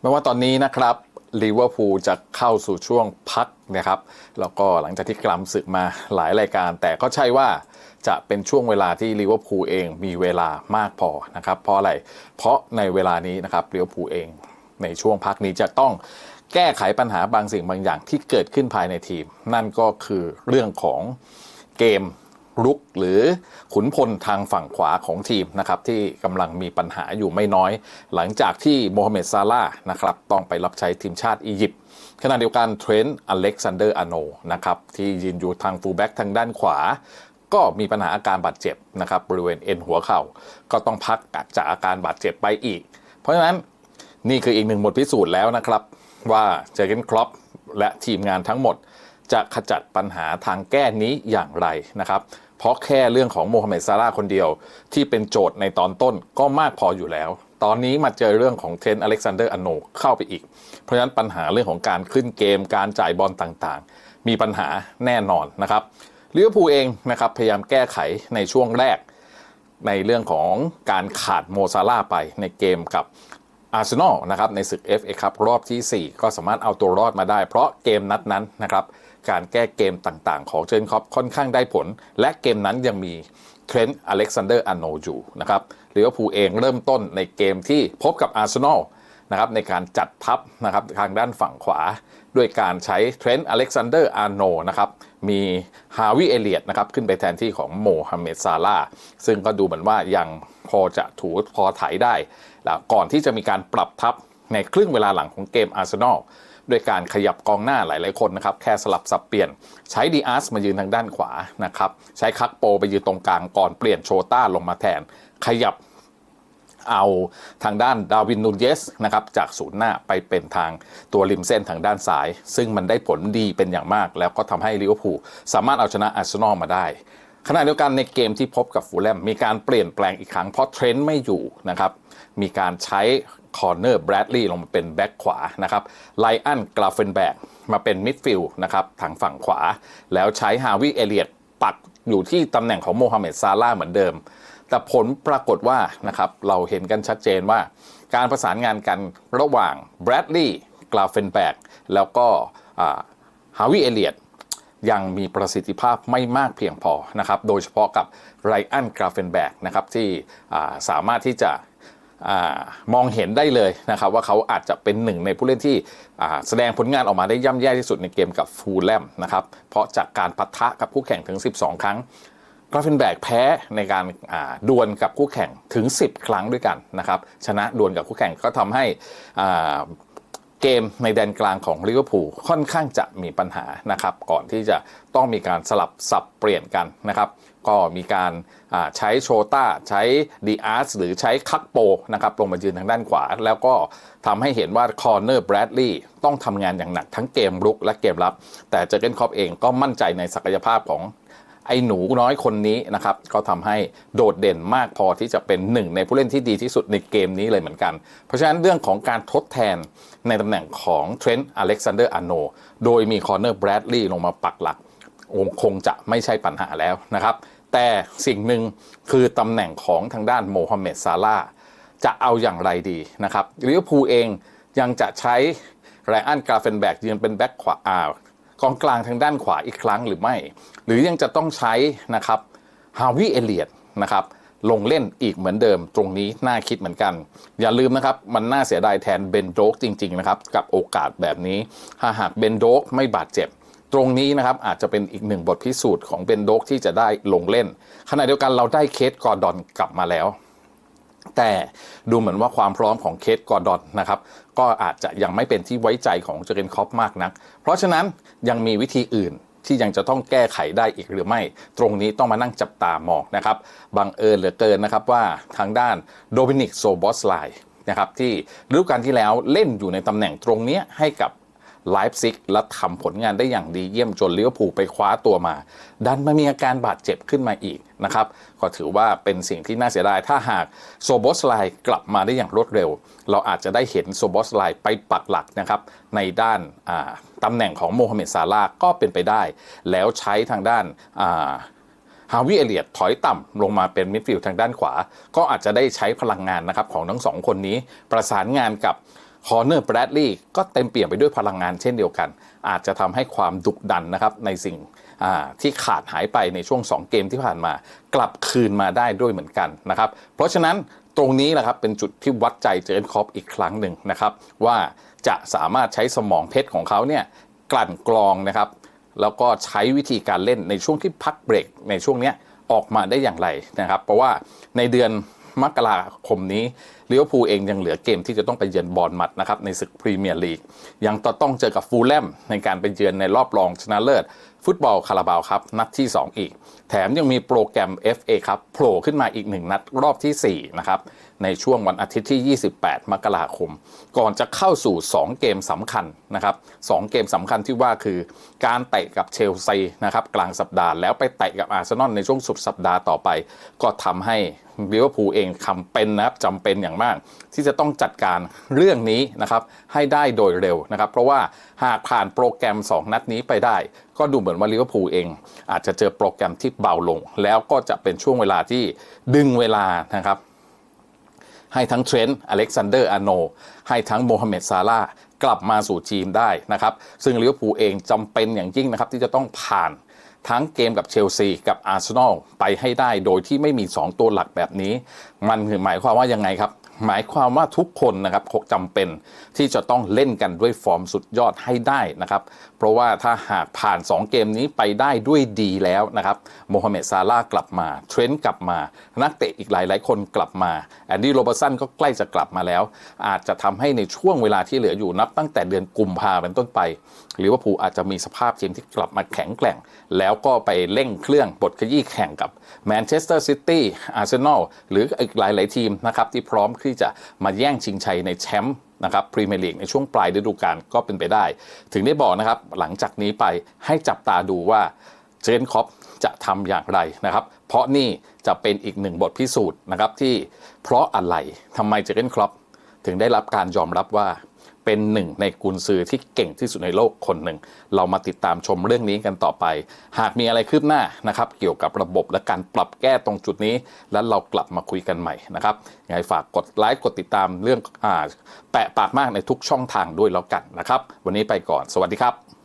ไม่ว่าตอนนี้นะครับลิเวอร์พูลจะเข้าสู่ช่วงพักนะครับแล้วก็หลังจากที่กลัมศึกมาหลายรายการ แต่ก็ใช่ว่าจะเป็นช่วงเวลาที่ลิเวอร์พูลเองมีเวลามากพอนะครับเพราะอะไร เพราะในเวลานี้นะครับลิเวอร์พูลเอง ในช่วงพักนี้จะต้องแก้ไขปัญหาบางสิ่งบางอย่างที่เกิดขึ้นภายในทีม นั่นก็คือเรื่องของเกม รุกหรือขุนพลทางฝั่งขวาของทีมนะครับที่กำลังมีปัญหาอยู่ไม่น้อย หลังจากที่โมฮัมเหม็ดซาลานะครับต้องไปรับใช้ทีมชาติอียิปต์ขณะเดียวกันเทรนต์อเล็กซานเดอร์อโนนะครับที่ยืนอยู่ทางฟูลแบ็กทางด้านขวา ก็มีปัญหาอาการบาดเจ็บนะครับบริเวณเอ็นหัวเข่า ก็ต้องพักจากอาการบาดเจ็บไปอีก เพราะฉะนั้นนี่คืออีกหนึ่งบทพิสูจน์แล้วนะครับ ว่าเจอร์เกนครอปและทีมงานทั้งหมดจะขจัดปัญหาทางแก้นี้อย่างไรนะครับ เพราะแค่เรื่องของโมฮัมเหม็ดซาร่าห์คนเดียวที่เป็นโจทย์ในตอนต้นก็มากพออยู่แล้ว ตอนนี้มาเจอเรื่องของเทรนต์อเล็กซานเดอร์อโนเข้าไปอีก เพราะฉะนั้นปัญหาเรื่องของการขึ้นเกม การจ่ายบอลต่างๆ มีปัญหาแน่นอนนะครับลิเวอร์พูลเองนะครับพยายามแก้ไขในช่วงแรก ในเรื่องของการขาดโมซาร่าไปในเกมกับอาร์เซนอลนะครับในศึก FA ครับรอบทีสี่4 ก็สามารถเอาตัวรอดมาได้ เพราะเกมนัดนั้นนะครับ การแก้เกมต่างๆ ของเจนคอปค่อนข้างได้ผล และเกมนั้นยังมีเทรนต์อเล็กซานเดอร์อโนอยู่นะครับลิเวอร์พูลเองเริ่มต้นในเกมที่พบกับอาร์เซนอลนะครับในการจัดทัพนะครับทางด้านฝั่งขวา ด้วยการใช้เทรนต์อเล็กซานเดอร์อาโนนะครับมีฮาวิเอเลียตนะครับขึ้นไปแทนที่ของโมฮัมเหม็ดซาลาซึ่งก็ดูเหมือนว่ายังพอจะถูพอถได้แล้วก่อนที่จะมีการปรับทัพในครึ่งเวลาหลังของเกมอาร์เซนอล ด้วยการขยับกองหน้าหลาย ๆ คนนะครับ แค่สลับสับเปลี่ยน ใช้ดีอาร์สมายืนทางด้านขวานะครับ ใช้คักโปไปยืนตรงกลางก่อนเปลี่ยนโชต้าลงมาแทน ขยับเอาทางด้านดาวินนูเยสนะครับจากศูนย์หน้าไปเป็นทางตัวริมเส้นทางด้านซ้าย ซึ่งมันได้ผลดีเป็นอย่างมาก แล้วก็ทำให้ลิเวอร์พูลสามารถเอาชนะอาร์เซนอลมาได้ขณะเดียวกันในเกมที่พบกับฟูลแลมมีการเปลี่ยนแปลงอีกครั้งเพราะเทรนต์ไม่อยู่นะครับมีการใช้ คอร์เนอร์แบรดลีย์ลงมาเป็นแบ็กขวานะครับไลอันกราเฟนแบกมาเป็นมิดฟิลด์นะครับทางฝั่งขวา แล้วใช้ฮาวิเอเลียตปักอยู่ที่ตำแหน่งของโมฮัมเหม็ดซาลาเหมือนเดิม แต่ผลปรากฏว่านะครับเราเห็นกันชัดเจนว่าการประสานงานกันระหว่างแบรดลีย์กราเฟนแบกแล้วก็ฮาวิเอเลียตยังมีประสิทธิภาพไม่มากเพียงพอนะครับ โดยเฉพาะกับไรอันกราเฟนแบกนะครับที่สามารถที่จะ มองเห็นได้เลยนะครับว่าเขาอาจจะเป็นหนึ่งในผู้เล่นที่แสดงผลงานออกมาได้ย่ำแย่ที่สุดในเกมกับฟูลแลมนะครับเพราะจากการปะทะกับคู่แข่งถึง 12 ครั้งกราเฟนแบกแพ้ในการดวลกับคู่แข่งถึง 10 ครั้งด้วยกันนะครับชนะดวลกับคู่แข่งก็ทำให้เกมในแดนกลางของลิเวอร์พูลค่อนข้างจะมีปัญหานะครับก่อนที่จะต้องมีการสลับสับเปลี่ยนกันนะครับ ก็มีการใช้โชต้าใช้ดีอาร์สหรือใช้คักโปนะครับลงมายืนทางด้านขวา แล้วก็ทำให้เห็นว่าคอร์เนอร์แบรดลีย์ต้องทำงานอย่างหนักทั้งเกมรุกและเกมรับ แต่เจอเกนคอปเองก็มั่นใจในศักยภาพของไอ้หนูน้อยคนนี้นะครับ ก็ทำให้โดดเด่นมากพอที่จะเป็นหนึ่งในผู้เล่นที่ดีที่สุดในเกมนี้เลยเหมือนกัน เพราะฉะนั้นเรื่องของการทดแทนในตำแหน่งของเทรนต์อเล็กซานเดอร์อาโนโดยมีคอร์เนอร์แบรดลีย์ลงมาปักหลักคงจะไม่ใช่ปัญหาแล้วนะครับ แต่สิ่งหนึ่งคือตำแหน่งของทางด้านโมฮัมเหม็ดซาลาจะเอาอย่างไรดีนะครับลิเวอร์พูลเองยังจะใช้ไรอันกราเฟนแบกยืนเป็นแบ็คขวาอากองกลางทางด้านขวาอีกครั้งหรือไม่ หรือยังจะต้องใช้นะครับฮาวิเอเลียตนะครับลงเล่นอีกเหมือนเดิมตรงนี้น่าคิดเหมือนกัน อย่าลืมนะครับ มันน่าเสียดายแทนเบนโดกจริง ๆ นะครับ กับโอกาสแบบนี้ ถ้าหากเบนโดกไม่บาดเจ็บ ตรงนี้นะครับอาจจะเป็นอีกหนึ่งบทพิสูจน์ของเบนโดกที่จะได้ลงเล่น ขณะเดียวกันเราได้เคสกอร์ดอนกลับมาแล้ว แต่ดูเหมือนว่าความพร้อมของเคสกอร์ดอนนะครับก็อาจจะยังไม่เป็นที่ไว้ใจของเจอร์เกนคอปมากนัก เพราะฉะนั้นยังมีวิธีอื่นที่ยังจะต้องแก้ไขได้อีกหรือไม่ ตรงนี้ต้องมานั่งจับตามองนะครับบังเอิญเหลือเกินนะครับว่าทางด้านโดมินิกโซบอสไลนะครับที่ฤดูกาลที่แล้วเล่นอยู่ในตำแหน่งตรงนี้ให้กับ ไลฟ์ซิกและทำผลงานได้อย่างดีเยี่ยมจนลิเวอร์พูลไปคว้าตัวมา ดันมามีอาการบาดเจ็บขึ้นมาอีกนะครับ ก็ถือว่าเป็นสิ่งที่น่าเสียดาย ถ้าหากโซบอสไลกลับมาได้อย่างรวดเร็ว เราอาจจะได้เห็นโซบอสไลไปปักหลักนะครับในด้านตำแหน่งของโมฮัมเหม็ดซาลาห์ก็เป็นไปได้ แล้วใช้ทางด้านฮาวิเอเลียตถอยต่ำลงมาเป็นมิดฟิลด์ทางด้านขวา ก็อาจจะได้ใช้พลังงานนะครับของทั้งสองคนนี้ประสานงานกับ คอร์เนอร์แบรดลีย์ก็เต็มเปี่ยมไปด้วยพลังงานเช่นเดียวกัน อาจจะทำให้ความดุดันนะครับในสิ่งที่ขาดหายไปในช่วง 2 เกมที่ผ่านมา กลับคืนมาได้ด้วยเหมือนกันนะครับเพราะฉะนั้นตรงนี้นะครับเป็นจุดที่วัดใจเจอร์นคอปอีกครั้งหนึ่งนะครับว่าจะสามารถใช้สมองเพชรของเขาเนี่ยกลั่นกรองนะครับแล้วก็ใช้วิธีการเล่นในช่วงที่พักเบรกในช่วงนี้ออกมาได้อย่างไรนะครับ เพราะว่าในเดือน มกราคมนี้ลิเวอร์พูลเองยังเหลือเกมที่จะต้องไปเยือนบอลมัดนะครับในศึกพรีเมียร์ลีกยังต้องเจอกับฟูลแลมในการไปเยือนในรอบรองชนะเลิศ ฟุตบอลคาราบาวครับนัดที่ 2 อีก แถมยังมีโปรแกรม FA ครับโผล่ขึ้นมาอีกหนึ่งนัดรอบทีสี่ 4 นะครับ ในช่วงวันอาทิตย์ที่ 28 มกราคม ก่อนจะเข้าสู่ 2 เกมสำคัญนะครับสองเกมสำคัญที่ว่าคือการเตะกับเชลซีนะครับกลางสัปดาห์แล้วไปเตะกับอาร์เซนอลในช่วงสุดสัปดาห์ต่อไป ก็ทำให้ลิเวอร์พูลเองคำเป็นนะครับจำเป็นอย่างมาก ที่จะต้องจัดการเรื่องนี้นะครับให้ได้โดยเร็วนะครับ เพราะว่าหากผ่านโปรแกรม 2 นัดนี้ไปได้ ก็ดูเหมือนว่าลิเวอร์พูลเอง อาจจะเจอโปรแกรมที่เบาลง แล้วก็จะเป็นช่วงเวลาที่ดึงเวลานะครับให้ทั้งเทรนต์อเล็กซานเดอร์อาโน ให้ทั้งโมฮัมเหม็ดซาลากลับมาสู่ทีมได้นะครับ ซึ่งลิเวอร์พูลเองจำเป็นอย่างยิ่งนะครับ ที่จะต้องผ่านทั้งเกมกับเชลซีกับอาร์เซนอลไปให้ได้โดยที่ไม่มี 2 ตัวหลักแบบนี้ มันคือหมายความว่ายังไงครับ หมายความว่าทุกคนนะครับคงจำเป็นที่จะต้องเล่นกันด้วยฟอร์มสุดยอดให้ได้นะครับ เพราะว่าถ้าหากผ่าน 2 เกมนี้ไปได้ด้วยดีแล้วนะครับโมฮัมเหม็ดซาลากลับมา เทรนต์กลับมา นักเตะอีกหลายหลายๆคนกลับมา แอนดี้โรเบอร์สันก็ใกล้จะกลับมาแล้ว อาจจะทำให้ในช่วงเวลาที่เหลืออยู่นับตั้งแต่เดือนกุมภาเป็นต้นไปลิเวอร์พูลอาจจะมีสภาพทีมที่กลับมาแข็งแกร่ง แล้วก็ไปเร่งเครื่องบทขยี้แข่งกับแมนเชสเตอร์ซิตี้อาร์เซนอลหรืออีกหลาย ๆ ทีมนะครับที่พร้อมที่จะมาแย่งชิงชัยในแชมป์ นะครับพรีเมียร์ลีกในช่วงปลายฤดูกาลก็เป็นไปได้ ถึงได้บอกนะครับหลังจากนี้ไปให้จับตาดูว่าเจนคอปจะทำอย่างไรนะครับ เพราะนี่จะเป็นอีกหนึ่งบทพิสูจน์นะครับที่เพราะอะไรทำไมเจเกนครอปถึงได้รับการยอมรับว่า เป็นหนึ่งในกุนซือที่เก่งที่สุดในโลกคนหนึ่ง เรามาติดตามชมเรื่องนี้กันต่อไป หากมีอะไรคืบหน้านะครับเกี่ยวกับระบบและการปรับแก้ตรงจุดนี้ แล้วเรากลับมาคุยกันใหม่นะครับยังไงฝากกดไลค์กดติดตามเรื่องอแปะปากมากในทุกช่องทางด้วยแล้วกันนะครับ วันนี้ไปก่อน สวัสดีครับ